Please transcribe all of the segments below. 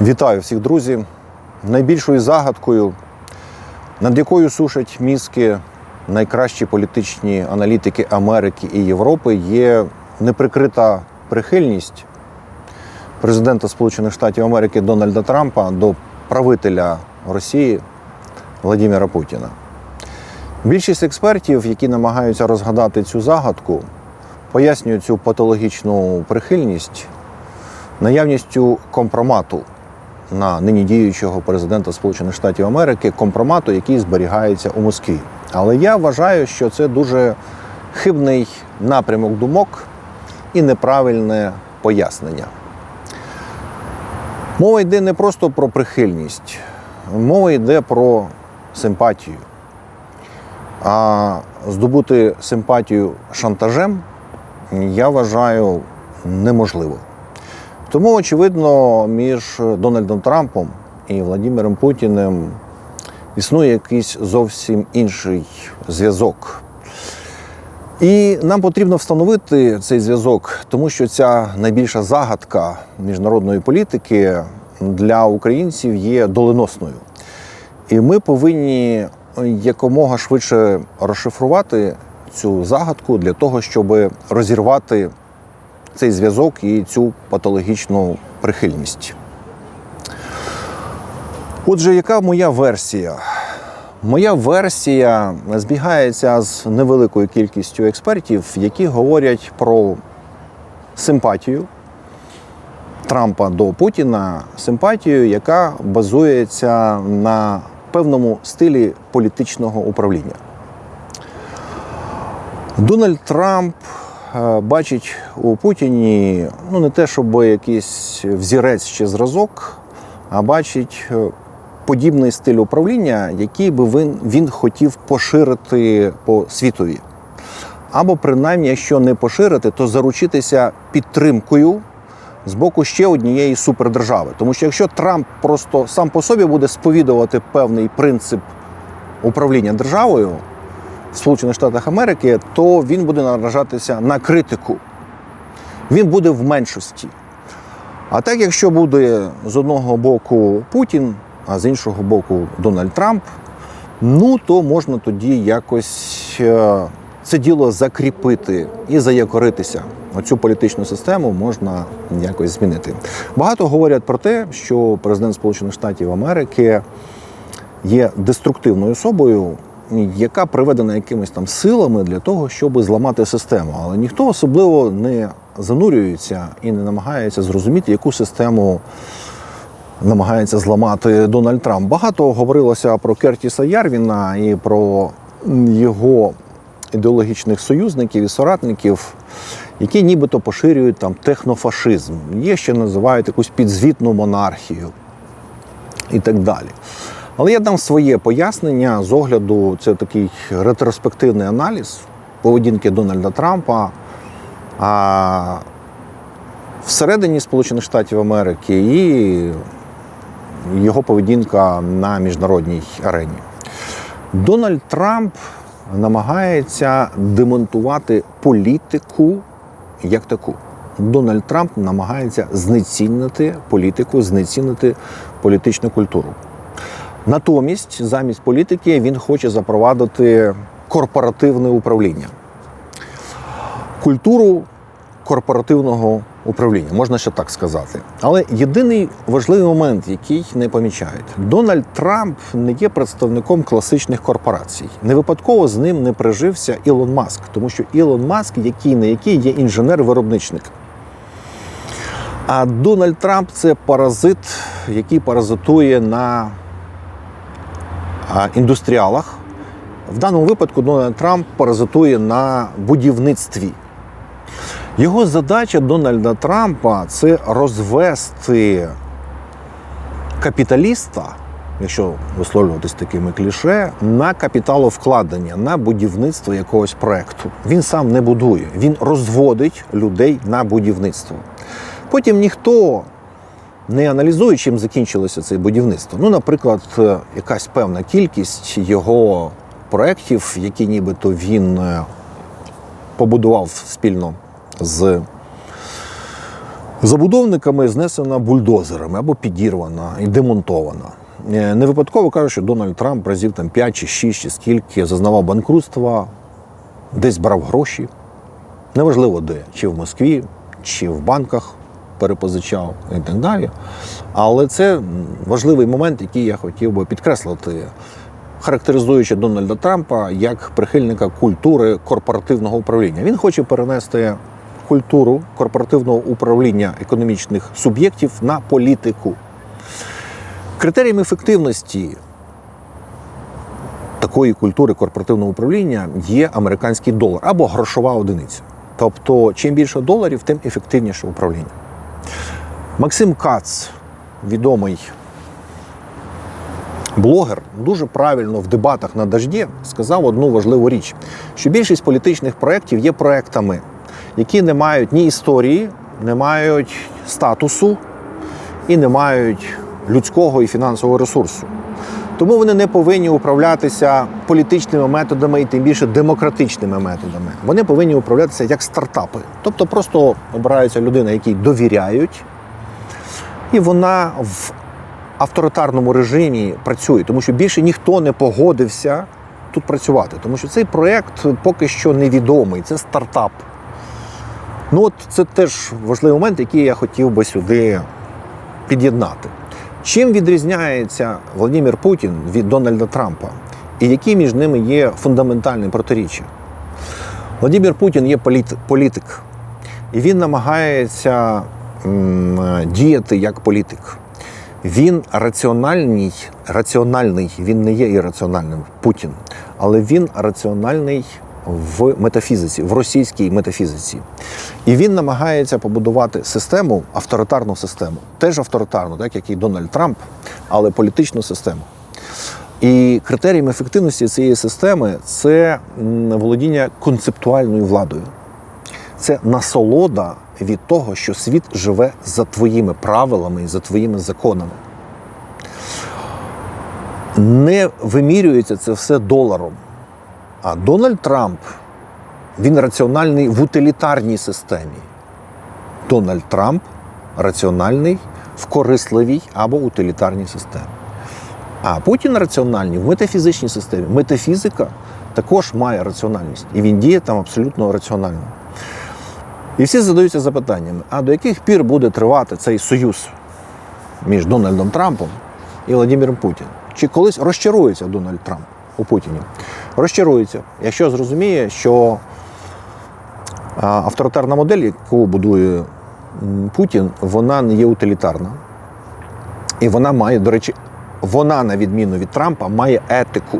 Вітаю всіх, друзі! Найбільшою загадкою, над якою сушать мізки найкращі політичні аналітики Америки і Європи, є неприкрита прихильність президента Сполучених Штатів Америки Дональда Трампа до правителя Росії Владимира Путіна. Більшість експертів, які намагаються розгадати цю загадку, пояснюють цю патологічну прихильність наявністю компромату на нині діючого президента Сполучених Штатів Америки, компромату, який зберігається у Москві. Але я вважаю, що це дуже хибний напрямок думок і неправильне пояснення. Мова йде не просто про прихильність, мова йде про симпатію. А здобути симпатію шантажем я вважаю неможливо. Тому, очевидно, між Дональдом Трампом і Владимиром Путіним існує якийсь зовсім інший зв'язок. І нам потрібно встановити цей зв'язок, тому що ця найбільша загадка міжнародної політики для українців є доленосною. І ми повинні якомога швидше розшифрувати цю загадку для того, щоб розірвати цей зв'язок і цю патологічну прихильність. Отже, яка моя версія? Моя версія збігається з невеликою кількістю експертів, які говорять про симпатію Трампа до Путіна, симпатію, яка базується на певному стилі політичного управління. Дональд Трамп бачить у Путіні ну не те, щоб якийсь взірець чи зразок, а бачить е, подібний стиль управління, який би він, він хотів поширити по світові. Або принаймні, якщо не поширити, то заручитися підтримкою з боку ще однієї супердержави. Тому що якщо Трамп просто сам по собі буде сповідувати певний принцип управління державою Сполучених Штатах Америки, то він буде наражатися на критику. Він буде в меншості. А так, якщо буде з одного боку Путін, а з іншого боку Дональд Трамп, ну то можна тоді якось е, це діло закріпити і заякоритися. Оцю політичну систему можна якось змінити. Багато говорять про те, що президент Сполучених Штатів Америки є деструктивною особою, яка приведена якимись там силами для того, щоб зламати систему. Але ніхто особливо не занурюється і не намагається зрозуміти, яку систему намагається зламати Дональд Трамп. Багато говорилося про Кертіса Ярвіна і про його ідеологічних союзників і соратників, які нібито поширюють там технофашизм. Є ще називають якусь підзвітну монархію і так далі. Але я дам своє пояснення з огляду, це такий ретроспективний аналіз поведінки Дональда Трампа а, всередині Сполучених Штатів Америки і його поведінка на міжнародній арені. Дональд Трамп намагається демонтувати політику як таку. Дональд Трамп намагається знецінити політику, знецінити політичну культуру. Натомість, замість політики, він хоче запровадити корпоративне управління. Культуру корпоративного управління, можна ще так сказати. Але єдиний важливий момент, який не помічають, Дональд Трамп не є представником класичних корпорацій. Не випадково з ним не прижився Ілон Маск, тому що Ілон Маск, який не який, є інженер-виробничник. А Дональд Трамп це паразит, який паразитує на індустріалах. В даному випадку Дональд Трамп паразитує на будівництві. Його задача Дональда Трампа це розвести капіталіста, якщо висловлюватись такими кліше, на капіталовкладення, на будівництво якогось проекту. Він сам не будує, він розводить людей на будівництво. Потім ніхто не аналізує, чим закінчилося це будівництво. Ну, наприклад, якась певна кількість його проєктів, які нібито він побудував спільно з Забудовниками знесена бульдозерами або підірвана і демонтована. Е, Не випадково кажуть, що Дональд Трамп разів там 5 чи 6 чи скільки зазнавав банкрутства, десь брав гроші. Неважливо де, чи в Москві, чи в банках перепозичав і так далі. Але це важливий момент, який я хотів би підкреслити, характеризуючи Дональда Трампа як прихильника культури корпоративного управління. Він хоче перенести культуру корпоративного управління економічних суб'єктів на політику. Критерієм ефективності такої культури корпоративного управління є американський долар або грошова одиниця. Тобто, чим більше доларів, тим ефективніше управління. Максим Кац, відомий блогер, дуже правильно в дебатах на дожді сказав одну важливу річ: що більшість політичних проєктів є проектами, які не мають ні історії, не мають статусу і не мають людського і фінансового ресурсу. Тому вони не повинні управлятися політичними методами і тим більше демократичними методами. Вони повинні управлятися як стартапи. Тобто просто обирається людина, якій довіряють, і вона в авторитарному режимі працює, тому що більше ніхто не погодився тут працювати, тому що цей проєкт поки що невідомий, це стартап. Ну от це теж важливий момент, який я хотів би сюди під'єднати. Чим відрізняється Владимир Путін від Дональда Трампа? І які між ними є фундаментальні протиріччя? Владимир Путін є політ- політик, і він намагається м, діяти як політик. Він раціональний, раціональний, він не є ірраціональним Путін, але він раціональний в метафізиці, в російській метафізиці. І він намагається побудувати систему, авторитарну систему, теж авторитарну, так як і Дональд Трамп, але політичну систему. І критерієм ефективності цієї системи це володіння концептуальною владою. Це насолода від того, що світ живе за твоїми правилами і за твоїми законами. Не вимірюється це все доларом. А Дональд Трамп він раціональний в утилітарній системі. Дональд Трамп раціональний в корисливій або утилітарній системі. А Путін раціональний в метафізичній системі. Метафізика також має раціональність, і він діє там абсолютно раціонально. І всі задаються запитаннями: а до яких пір буде тривати цей союз між Дональдом Трампом і Владимиром Путіним? Чи колись розчарується Дональд Трамп у Путіні? Розчарується, якщо зрозуміє, що авторитарна модель, яку будує Путін, вона не є утилітарна. І вона має, до речі, вона, на відміну від Трампа, має етику.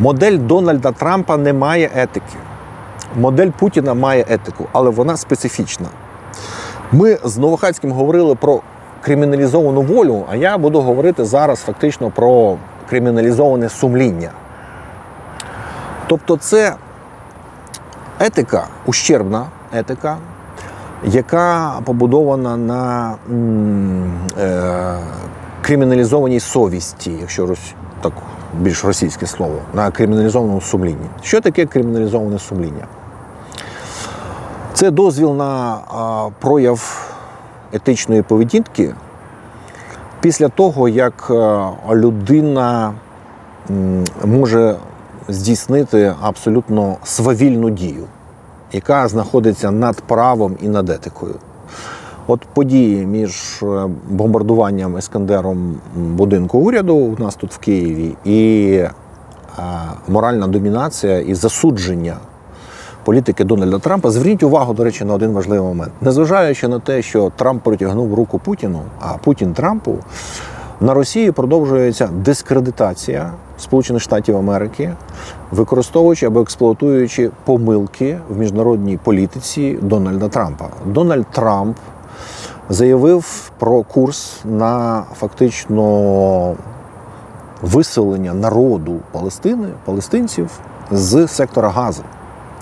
Модель Дональда Трампа не має етики. Модель Путіна має етику, але вона специфічна. Ми з Новохацьким говорили про криміналізовану волю, а я буду говорити зараз фактично про криміналізоване сумління. Тобто, це етика, ущербна етика, яка побудована на е, криміналізованій совісті, якщо так більш російське слово, на криміналізованому сумлінні. Що таке криміналізоване сумління? Це дозвіл на прояв етичної поведінки після того, як людина може здійснити абсолютно свавільну дію, яка знаходиться над правом і над етикою. От події між е, бомбардуванням Ескандером будинку уряду у нас тут в Києві і е, моральна домінація і засудження політики Дональда Трампа. Зверніть увагу, до речі, на один важливий момент. Незважаючи на те, що Трамп протягнув руку Путіну, а Путін Трампу, на Росії продовжується дискредитація Сполучених Штатів Америки, використовуючи або експлуатуючи помилки в міжнародній політиці Дональда Трампа. Дональд Трамп заявив про курс на фактично виселення народу Палестини, палестинців з сектора Гази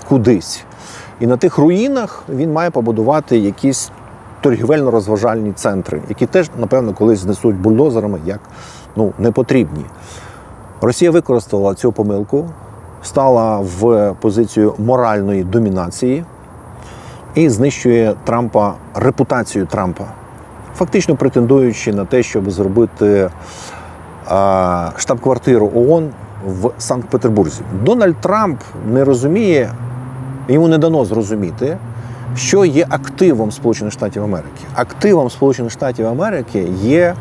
кудись. І на тих руїнах він має побудувати якісь торгівельно-розважальні центри, які теж, напевно, колись знесуть бульдозерами як ну, непотрібні. Росія використала цю помилку, стала в позицію моральної домінації і знищує Трампа, репутацію Трампа, фактично претендуючи на те, щоб зробити штаб-квартиру ООН в Санкт-Петербурзі. Дональд Трамп не розуміє, йому не дано зрозуміти, що є активом Сполучених Штатів Америки. Активом Сполучених Штатів Америки є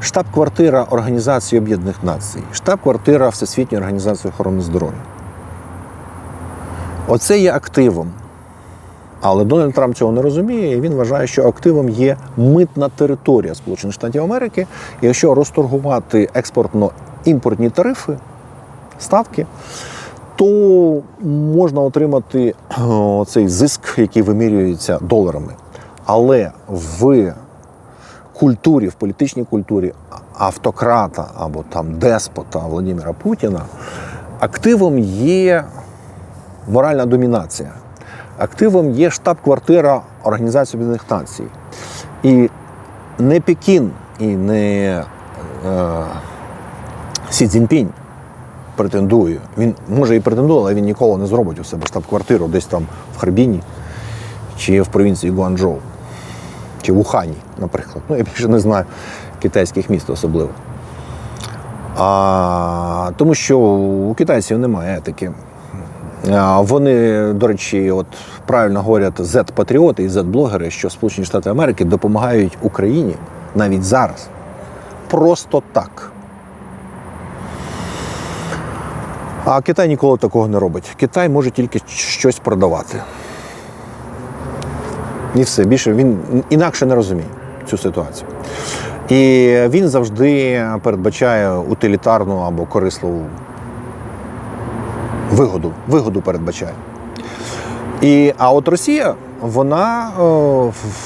штаб-квартира Організації Об'єднаних Націй, штаб-квартира Всесвітньої організації охорони здоров'я. Оце є активом. Але Дональд Трамп цього не розуміє, і він вважає, що активом є митна територія Сполучених Штатів Америки. І якщо розторгувати експортно-імпортні тарифи, ставки, то можна отримати цей зиск, який вимірюється доларами. Але в культурі, в політичній культурі автократа або там деспота Владимира Путіна активом є моральна домінація. Активом є штаб-квартира Організації Об'єднаних Націй. І не Пекін і не е, Сі Цзіньпінь претендує. Він може і претендує, але він ніколи не зробить у себе штаб-квартиру десь там в Харбіні чи в провінції Гуанчжоу, чи в Ухані, наприклад. Ну, я більше не знаю китайських міст особливо. А, тому що у китайців немає етики. А, Вони, до речі, от правильно говорять Z-патріоти і Z-блогери, що Сполучені Штати Америки допомагають Україні навіть зараз. Просто так. А Китай ніколи такого не робить. Китай може тільки щось продавати. І все. Більше він інакше не розуміє цю ситуацію. І він завжди передбачає утилітарну або корисливу вигоду. Вигоду передбачає. І, а от Росія, вона е,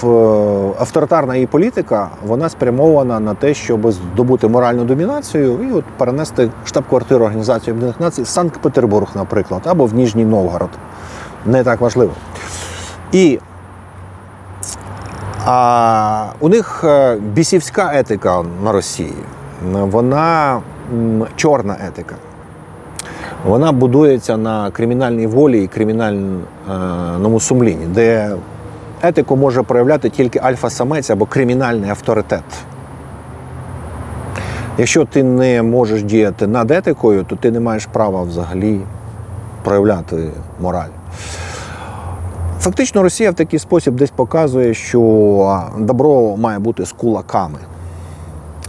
в авторитарна її політика, вона спрямована на те, щоб здобути моральну домінацію і от перенести штаб-квартиру Організації Об'єднаних Націй в Санкт-Петербург, наприклад, або в Ніжній Новгород. Не так важливо. І а, у них е, бісівська етика на Росії, вона чорна етика. Вона будується на кримінальній волі і кримінальному сумлінні, де етику може проявляти тільки альфа-самець або кримінальний авторитет. Якщо ти не можеш діяти над етикою, то ти не маєш права взагалі проявляти мораль. Фактично, Росія в такий спосіб десь показує, що добро має бути з кулаками.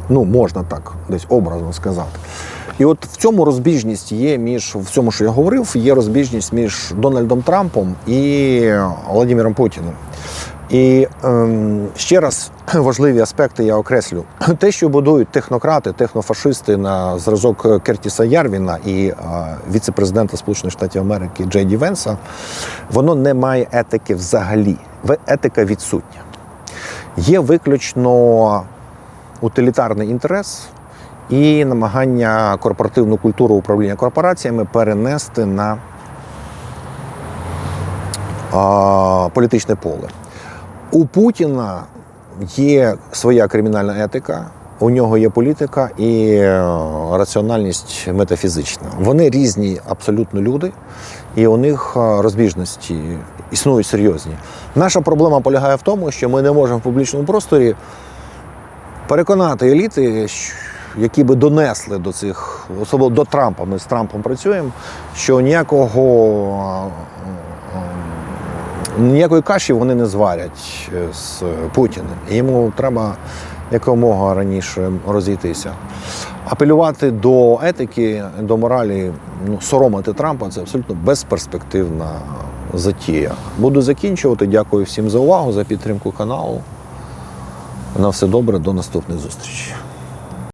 Ну, можна так десь образно сказати. І от в цьому розбіжність є між в цьому, що я говорив, є розбіжність між Дональдом Трампом і Володимиром Путіним. І ем, ще раз важливі аспекти я окреслю. Те, що будують технократи, технофашисти на зразок Кертіса Ярвіна і е, віце-президента Сполучених Штатів Америки Джей Ді Венса, воно не має етики взагалі. Етика відсутня. Є виключно утилітарний інтерес і намагання корпоративну культуру управління корпораціями перенести на а, політичне поле. У Путіна є своя кримінальна етика, у нього є політика і е, раціональність метафізична. Вони різні абсолютно люди, і у них е, розбіжності існують серйозні. Наша проблема полягає в тому, що ми не можемо в публічному просторі переконати еліти, щ- які би донесли до цих, особливо до Трампа, ми з Трампом працюємо, що ніякого е, е, ніякої каші вони не зварять е, з Путіним. Йому треба якомога раніше розійтися. Апелювати до етики, до моралі, ну, соромити Трампа це абсолютно безперспективна затія. Буду закінчувати. Дякую всім за увагу, за підтримку каналу. На все добре, до наступних зустрічей.